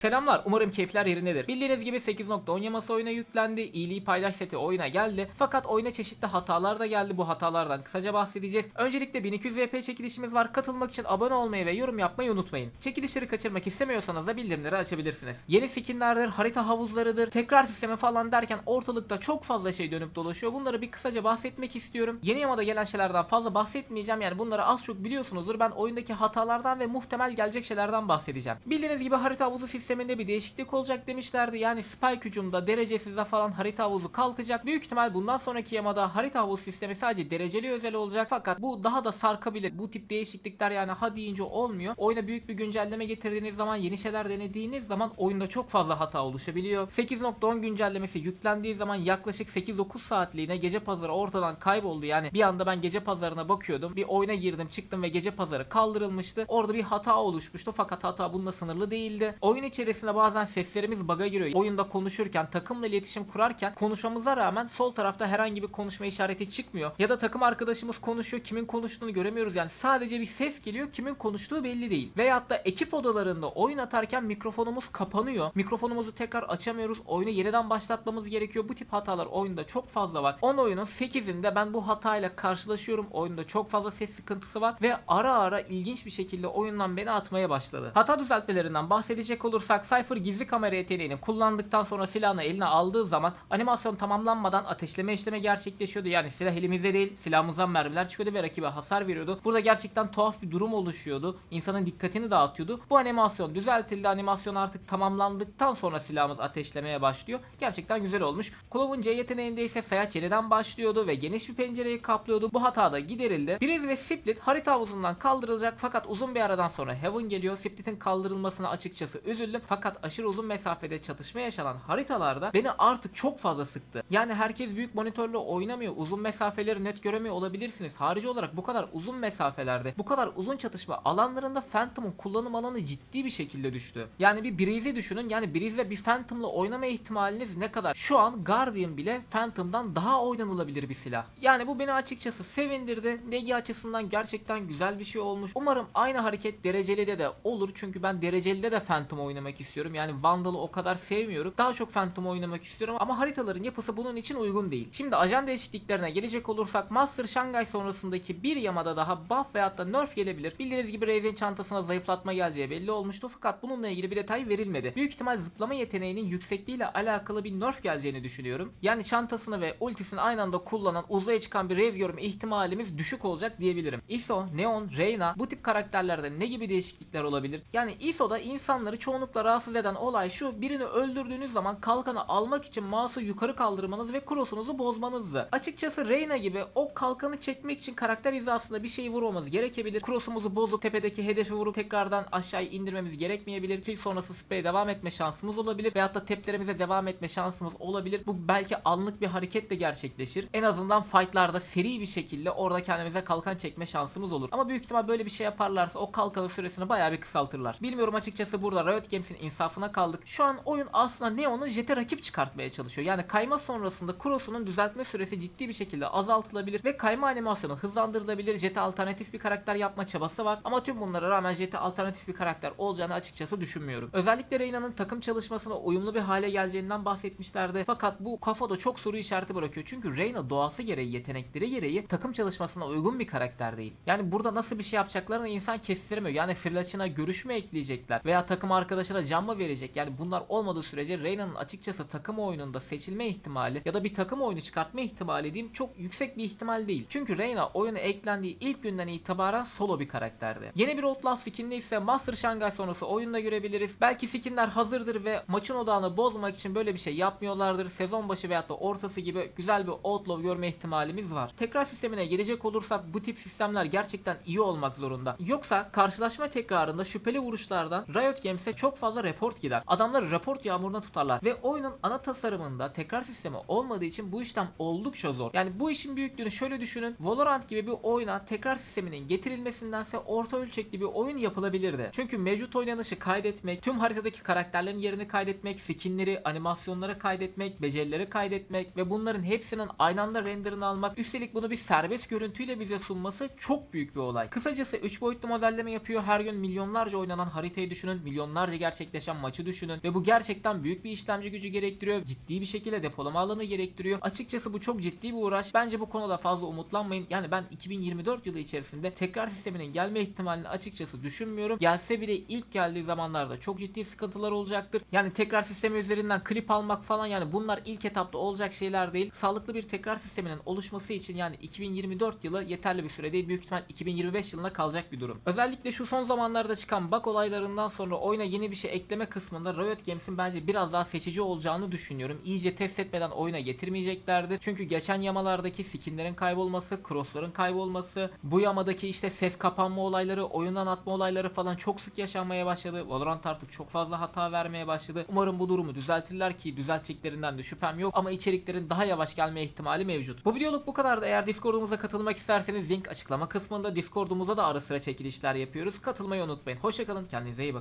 Selamlar umarım keyifler yerindedir. Bildiğiniz gibi 8.10 yaması oyuna yüklendi. İyiliği paylaş seti oyuna geldi. Fakat oyuna çeşitli hatalar da geldi. Bu hatalardan kısaca bahsedeceğiz. Öncelikle 1200 VP çekilişimiz var. Katılmak için abone olmayı ve yorum yapmayı unutmayın. Çekilişleri kaçırmak istemiyorsanız da bildirimleri açabilirsiniz. Yeni skinlerdir, harita havuzlarıdır, tekrar sistemi falan derken ortalıkta çok fazla şey dönüp dolaşıyor. Bunları bir kısaca bahsetmek istiyorum. Yeni yamada gelen şeylerden fazla bahsetmeyeceğim. Yani bunları az çok biliyorsunuzdur. Ben oyundaki hatalardan ve muhtemel gelecek şeylerden bahsedeceğim. Bildiğiniz gibi harita havuzu sisteminde bir değişiklik olacak demişlerdi. Yani spike hücumda derecesizde falan harita havuzu kalkacak. Büyük ihtimal bundan sonraki yamada harita havuzu sistemi sadece dereceli özel olacak. Fakat bu daha da sarkabilir. Bu tip değişiklikler yani ha deyince olmuyor. Oyuna büyük bir güncelleme getirdiğiniz zaman yeni şeyler denediğiniz zaman oyunda çok fazla hata oluşabiliyor. 8.10 güncellemesi yüklendiği zaman yaklaşık 8-9 saatliğine gece pazarı ortadan kayboldu. Yani bir anda ben gece pazarına bakıyordum. Bir oyuna girdim çıktım ve gece pazarı kaldırılmıştı. Orada bir hata oluşmuştu fakat hata bununla sınırlı değildi. Oyun içerisinde bazen seslerimiz bug'a giriyor. Oyunda konuşurken, takımla iletişim kurarken konuşmamıza rağmen sol tarafta herhangi bir konuşma işareti çıkmıyor. Ya da takım arkadaşımız konuşuyor, kimin konuştuğunu göremiyoruz. Yani sadece bir ses geliyor, kimin konuştuğu belli değil. Veyahut da ekip odalarında oyun atarken mikrofonumuz kapanıyor. Mikrofonumuzu tekrar açamıyoruz. Oyunu yeniden başlatmamız gerekiyor. Bu tip hatalar oyunda çok fazla var. 10 oyunun 8'inde ben bu hatayla karşılaşıyorum. Oyunda çok fazla ses sıkıntısı var ve ara ara ilginç bir şekilde oyundan beni atmaya başladı. Hata düzeltmelerinden bahsedecek olursak Cypher gizli kamera yeteneğini kullandıktan sonra silahını eline aldığı zaman animasyon tamamlanmadan ateşleme işlemi gerçekleşiyordu. Yani silah elimizde değil silahımızdan mermiler çıkıyordu ve rakibe hasar veriyordu. Burada gerçekten tuhaf bir durum oluşuyordu. İnsanın dikkatini dağıtıyordu. Bu animasyon düzeltildi. Animasyon artık tamamlandıktan sonra silahımız ateşlemeye başlıyor. Gerçekten güzel olmuş. Clove'un C yeteneğinde ise sayaç yeniden başlıyordu ve geniş bir pencereyi kaplıyordu. Bu hata da giderildi. Breeze ve Split harita havuzundan kaldırılacak fakat uzun bir aradan sonra Heaven geliyor. Split'in kaldırılmasına açıkçası üzüldüm. Fakat aşırı uzun mesafede çatışma yaşanan haritalarda beni artık çok fazla sıktı. Yani herkes büyük monitörle oynamıyor. Uzun mesafeleri net göremiyor olabilirsiniz. Harici olarak bu kadar uzun mesafelerde, bu kadar uzun çatışma alanlarında Phantom'un kullanım alanı ciddi bir şekilde düştü. Yani bir Breeze'i düşünün. Yani Breeze'le bir Phantom'la oynama ihtimaliniz ne kadar? Şu an Guardian bile Phantom'dan daha oynanılabilir bir silah. Yani bu beni açıkçası sevindirdi. Negi açısından gerçekten güzel bir şey olmuş. Umarım aynı hareket derecelide de olur. Çünkü ben derecelide de Phantom oynamak istiyorum. Yani Vandal'ı o kadar sevmiyorum. Daha çok Phantom oynamak istiyorum ama haritaların yapısı bunun için uygun değil. Şimdi ajan değişikliklerine gelecek olursak Master Shanghai sonrasındaki bir yamada daha buff veyahut da nerf gelebilir. Bildiğiniz gibi Raven çantasına zayıflatma geleceği belli olmuştu fakat bununla ilgili bir detay verilmedi. Büyük ihtimal zıplama yeteneğinin yüksekliğiyle alakalı bir nerf geleceğini düşünüyorum. Yani çantasını ve ultisini aynı anda kullanan uzaya çıkan bir Raze ihtimalimiz düşük olacak diyebilirim. ISO, Neon, Reyna bu tip karakterlerde ne gibi değişiklikler olabilir? Yani ISO'da insanları çoğunlukla rahatsız eden olay şu birini öldürdüğünüz zaman kalkanı almak için mouse'u yukarı kaldırmanız ve cross'unuzu bozmanızdı. Açıkçası Reyna gibi o kalkanı çekmek için karakter hizasında bir şey vurmamız gerekebilir. Cross'umuzu bozup tepedeki hedefi vurup tekrardan aşağıya indirmemiz gerekmeyebilir. Kill sonrası sprey devam etme şansımız olabilir. Veyahut da teplerimize devam etme şansımız olabilir. Bu belki anlık bir hareketle gerçekleşir. En azından fightlarda seri bir şekilde orada kendimize kalkan çekme şansımız olur. Ama büyük ihtimal böyle bir şey yaparlarsa o kalkanın süresini bayağı bir kısaltırlar. Bilmiyorum açıkçası burada Riot Games'in insafına kaldık. Şu an oyun aslında Neon'u jete rakip çıkartmaya çalışıyor. Yani kayma sonrasında Cross'unun düzeltme süresi ciddi bir şekilde azaltılabilir ve kayma animasyonu hızlandırılabilir. Jet'e alternatif bir karakter yapma çabası var. Ama tüm bunlara rağmen Jet'e alternatif bir karakter olacağını açıkçası düşünmüyorum. Özellikle Reyna'nın takım çalışmasına uyumlu bir hale geleceğinden bahsetmişlerdi. Fakat bu kafada çok soru işareti bırakıyor. Çünkü Reyna doğası gereği, yetenekleri gereği takım çalışmasına uygun bir karakter değil. Yani burada nasıl bir şey yapacaklarını insan kestiremiyor. Yani Firlaç'ına görüş mü ekleyecekler veya takım arkadaşına can mı verecek? Yani bunlar olmadığı sürece Reyna'nın açıkçası takım oyununda seçilme ihtimali ya da bir takım oyunu çıkartma ihtimali diyeyim çok yüksek bir ihtimal değil. Çünkü Reyna oyuna eklendiği ilk günden itibaren solo bir karakterdi. Yeni bir Outlast skininde ise Master Shanghai sonrası oyunda görebiliriz. Belki skinler hazırdır ve maçın odağını bozmak için böyle bir şey yapmıyorlardır. Sezon başı veyahut da ortası gibi güzel bir Outlaw görme ihtimalimiz var. Tekrar sistemine gelecek olursak bu tip sistemler gerçekten iyi olmak zorunda. Yoksa karşılaşma tekrarında şüpheli vuruşlardan Riot Games'e çok fazla report gider. Adamları report yağmuruna tutarlar ve oyunun ana tasarımında tekrar sistemi olmadığı için bu işlem oldukça zor. Yani bu işin büyüklüğünü şöyle düşünün. Valorant gibi bir oyuna tekrar sisteminin getirilmesindense orta ölçekli bir oyun yapılabilirdi. Çünkü mevcut oynanışı kaydetmek, tüm haritadaki karakterlerin yerini kaydetmek, skinleri, animasyonları kaydetmek, becerileri kaydetmek ve bunların hepsinin aynı anda renderını almak, üstelik bunu bir serbest görüntüyle bize sunması çok büyük bir olay. Kısacası 3 boyutlu modelleme yapıyor. Her gün milyonlarca oynanan haritayı düşünün. Milyonlarca gerçekleşen maçı düşünün ve bu gerçekten büyük bir işlemci gücü gerektiriyor. Ciddi bir şekilde depolama alanı gerektiriyor. Açıkçası bu çok ciddi bir uğraş. Bence bu konuda fazla umutlanmayın. Yani ben 2024 yılı içerisinde tekrar sisteminin gelme ihtimalini açıkçası düşünmüyorum. Gelse bile ilk geldiği zamanlarda çok ciddi sıkıntılar olacaktır. Yani tekrar sistemi üzerinden klip almak falan yani bunlar ilk etapta olacak şeyler değil. Sağlıklı bir tekrar sisteminin oluşması için yani 2024 yılı yeterli bir süre değil. Büyük ihtimal 2025 yılına kalacak bir durum. Özellikle şu son zamanlarda çıkan bug olaylarından sonra oyuna yeni bir şey ekleme kısmında Riot Games'in bence biraz daha seçici olacağını düşünüyorum. İyice test etmeden oyuna getirmeyeceklerdir. Çünkü geçen yamalardaki skinlerin kaybolması, crossların kaybolması, bu yamadaki işte ses kapanma olayları, oyundan atma olayları falan çok sık yaşanmaya başladı. Valorant artık çok fazla hata vermeye başladı. Umarım bu durumu düzeltirler ki düzelteceklerinden de şüphem yok ama içeriklerin daha yavaş gelme ihtimali mevcut. Bu videoluk bu kadardı. Eğer Discord'umuza katılmak isterseniz link açıklama kısmında. Discord'umuza da ara sıra çekilişler yapıyoruz. Katılmayı unutmayın. Hoşçakalın. Kendinize iyi bakın.